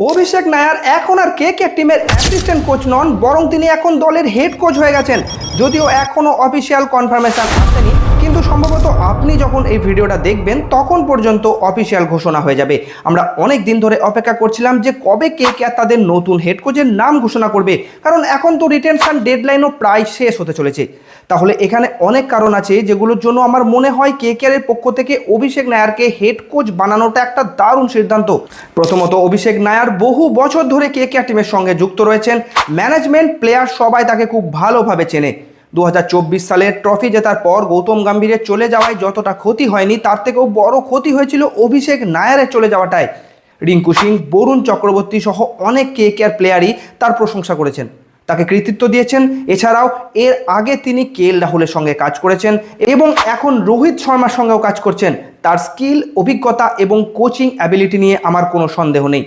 অভিষেক নায়ার এখন আর কে কে টিমের assistant coach নন, বরং তিনি এখন দলের হেড কোচ হয়ে গেছেন। যদিও এখনও অফিসিয়াল কনফার্মেশন আসেনি, কিন্তু সম্ভবত আপনি যখন এই ভিডিওটা দেখবেন, তখন পর্যন্ত অফিসিয়াল ঘোষণা হয়ে যাবে। আমরা অনেক দিন ধরে অপেক্ষা করছিলাম যে কবে কে কে তাদের নতুন হেড কোচের নাম ঘোষণা করবে। কারণ এখন তো রিটেনশন ডেডলাইনও প্রায় শেষ হতে চলেছে। তাহলে এখানে অনেক কারণ আছে যেগুলোর জন্য আমার মনে হয় কে কে এর পক্ষ থেকে অভিষেক নায়ারকে হেড কোচ বানানোটা একটা দারুণ সিদ্ধান্ত। প্রথমত অভিষেক নায়ার বহু বছর ধরে কে কে টিমের সঙ্গে যুক্ত রয়েছেন। ম্যানেজমেন্ট প্লেয়ার সবাই তাকে খুব ভালোভাবে চেনে। দু সালের ট্রফি জেতার পর গৌতম গম্ভীরের চলে যাওয়ায় যতটা ক্ষতি হয়নি, তার থেকেও বড় ক্ষতি হয়েছিল অভিষেক নায়ারের চলে যাওয়াটায় রিঙ্কু সিং, বরুণ চক্রবর্তী সহ অনেক কে কেয়ার প্লেয়ারই তার প্রশংসা করেছেন। তাকে কৃতিত্ব দিয়েছেন, এছাড়াও এর আগে তিনি কে এল রাহুলের সঙ্গে কাজ করেছেন এবং এখন রোহিত শর্মার সঙ্গেও কাজ করছেন। তার স্কিল, অভিজ্ঞতা এবং কোচিং অ্যাবিলিটি নিয়ে আমার কোনো সন্দেহ নেই।